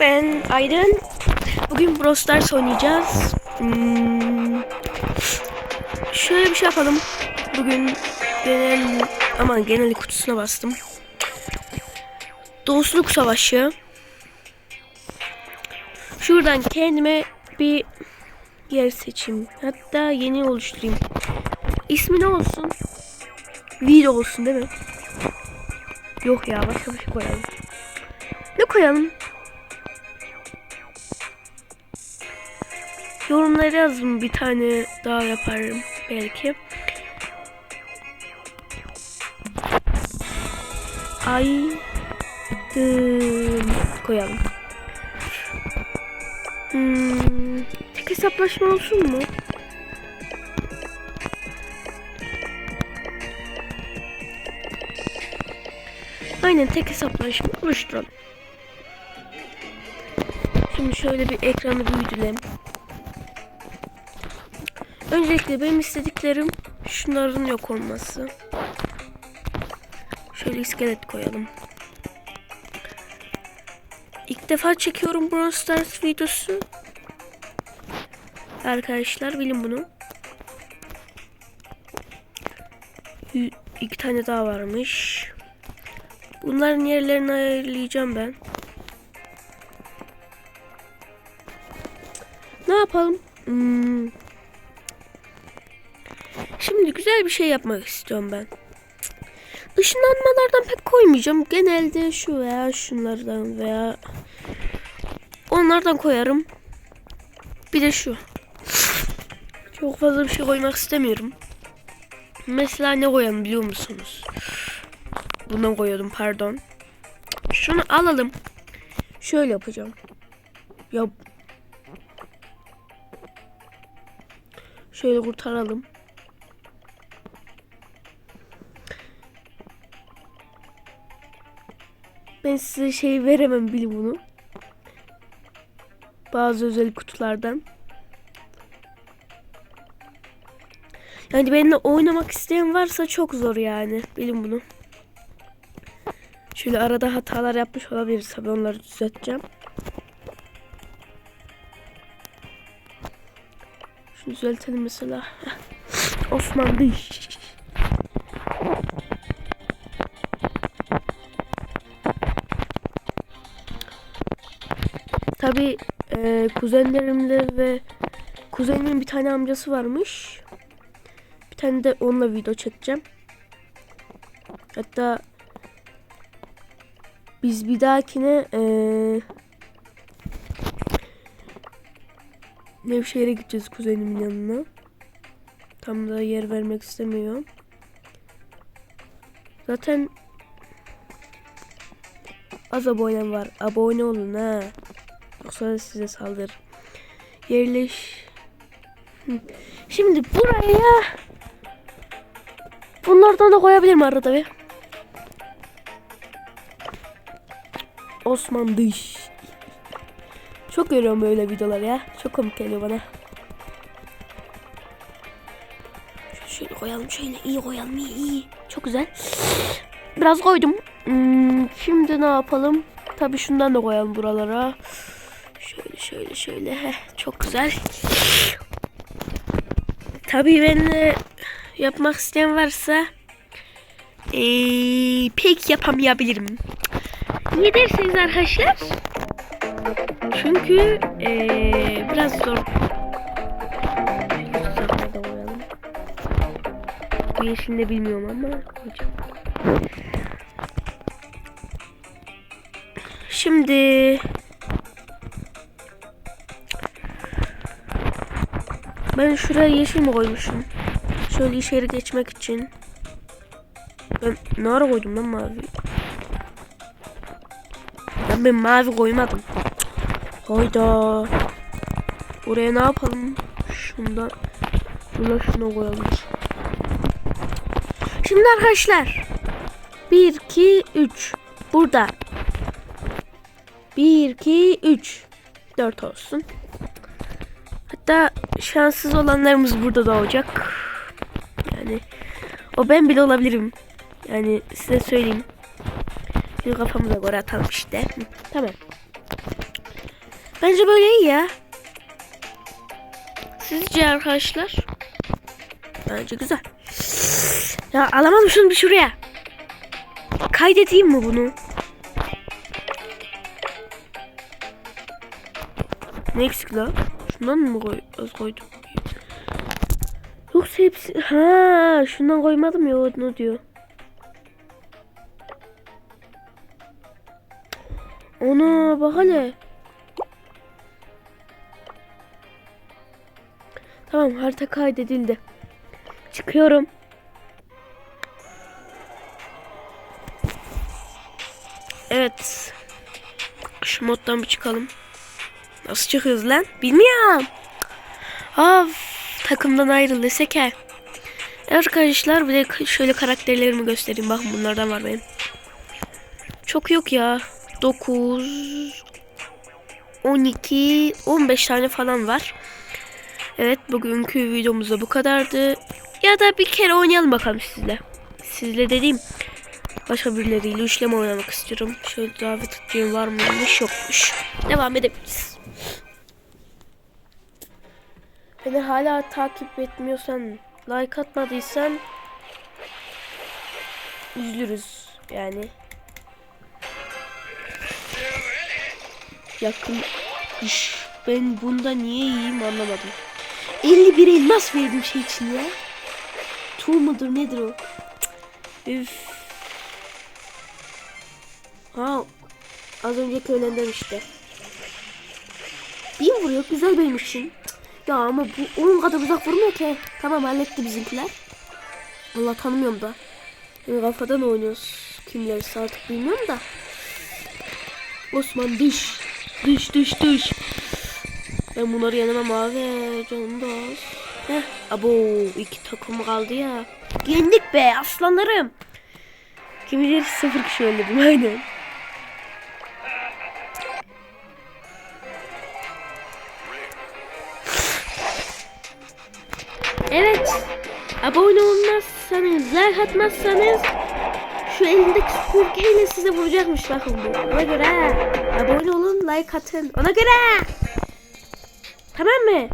Ben Aydın. Bugün Brawl Stars oynayacağız. Hmm, şöyle bir şey yapalım. Bugün genel aman genel kutusuna bastım. Dostluk savaşı. Şuradan kendime bir yer seçeyim. Hatta yeni oluşturayım. İsmi ne olsun? Video olsun değil mi? Yok ya başka bir şey koyalım. Ne koyalım? Yorumlara yazın bir tane daha yaparım belki. Aydın koyalım. Hmm, tek hesaplaşma olsun mu? Aynen tek hesaplaşma oluşturalım. Şimdi şöyle bir ekranı büyütelim. Öncelikle benim istediklerim şunların yok olması. Şöyle iskelet koyalım. İlk defa çekiyorum Brawl Stars videosu. Arkadaşlar bilin bunu. İki tane daha varmış. Bunların yerlerini ayarlayacağım ben. Ne yapalım? Hmm. Şimdi güzel bir şey yapmak istiyorum ben. Işınlanmalardan pek koymayacağım. Genelde şu veya şunlardan veya onlardan koyarım. Bir de şu. Çok fazla bir şey koymak istemiyorum. Mesela ne koyalım biliyor musunuz? Bundan koyuyordum pardon. Şunu alalım. Şöyle yapacağım. Ya Şöyle kurtaralım. Ben size şey veremem bilin bunu. Bazı özel kutulardan. Yani benimle oynamak isteyen varsa çok zor yani. Bilin bunu. Şöyle arada hatalar yapmış olabiliriz. Tabii onları düzelteceğim. Şunu düzeltelim mesela. Osman değil. Tabi e, kuzenlerimle ve kuzenimin bir tane amcası varmış. Bir tane de onunla video çekeceğim. Hatta biz bir dahakine e, Nevşehir'e gideceğiz kuzenimin yanına. Tam da yer vermek istemiyor. Zaten az abonem var. Abone olun ha. Yoksa size saldır. Yerleş. Şimdi buraya bunlardan da koyabilirim arada bir. Osman dış. Çok görüyorum böyle videolar ya. Çok komik geliyor bana. Şöyle koyalım şöyle iyi koyalım iyi iyi. Çok güzel. Biraz koydum. Hmm, şimdi ne yapalım? Tabii şundan da koyalım buralara. Şöyle şöyle. Heh, çok güzel. Tabii benimle yapmak isteyen varsa ee, pek yapamayabilirim. Niye derseniz arkadaşlar? Çünkü ee, biraz zor. Yeşilini de bilmiyorum ama koyacağım. Şimdi ben şuraya yeşil mi koymuşum? Şöyle içeri geçmek için. Ben ne koydum lan mavi? Ben ben mavi koymadım. Hayda. Buraya ne yapalım? Şundan Buna şuna koyalım. Şimdi arkadaşlar 1 2 3 burada 1 2 3 4 olsun. Hatta şanssız olanlarımız burada da olacak. Yani o ben bile olabilirim. Yani size söyleyeyim. Bir kafamıza göre atalım işte. Tamam. Bence böyle iyi ya. Sizce arkadaşlar? Bence güzel. Ya alamadım şunu bir şuraya. Kaydedeyim mi bunu? Ne eksik la? Şundan mı koy az koydum? Yoksa hepsi... Ha, şundan koymadım ya onu diyor. Ona bak hele. Tamam harita kaydedildi. Çıkıyorum. Evet. Şu moddan bir çıkalım. Nasıl çıkıyoruz lan? Bilmiyorum. Of, takımdan ayrıldı Seke. Arkadaşlar bir de şöyle karakterlerimi göstereyim. Bakın bunlardan var benim. Çok yok ya. 9 12 15 tane falan var. Evet bugünkü videomuz da bu kadardı. Ya da bir kere oynayalım bakalım sizle. Sizle dediğim başka birileriyle üçleme oynamak istiyorum. Şöyle davet edeceğim var mıymış yokmuş. Devam edebiliriz. Beni hala takip etmiyorsan, like atmadıysan üzülürüz yani. Yakın iş. Ben bunda niye iyiyim anlamadım. 51 elmas verdim şey için ya. Tuğ mudur nedir o? Üf. Ha az önceki ölenden işte. Bin vuruyor güzel benim için. Ya ama bu onun kadar uzak vurmuyor ki. Tamam halletti bizimkiler. Allah tanımıyorum da. Yani kafadan oynuyoruz. Kimler artık bilmiyorum da. Osman düş. Düş düş düş. Ben bunları yenemem abi. Canım da az. Heh. Abo iki takım kaldı ya. Yendik be aslanlarım. Kim bilir sıfır kişi öldürdüm aynen. Abone olmazsanız, like atmazsanız şu elindeki süpürgeyle size vuracakmış bakın bu. Ona göre abone olun, like atın. Ona göre. Tamam mı?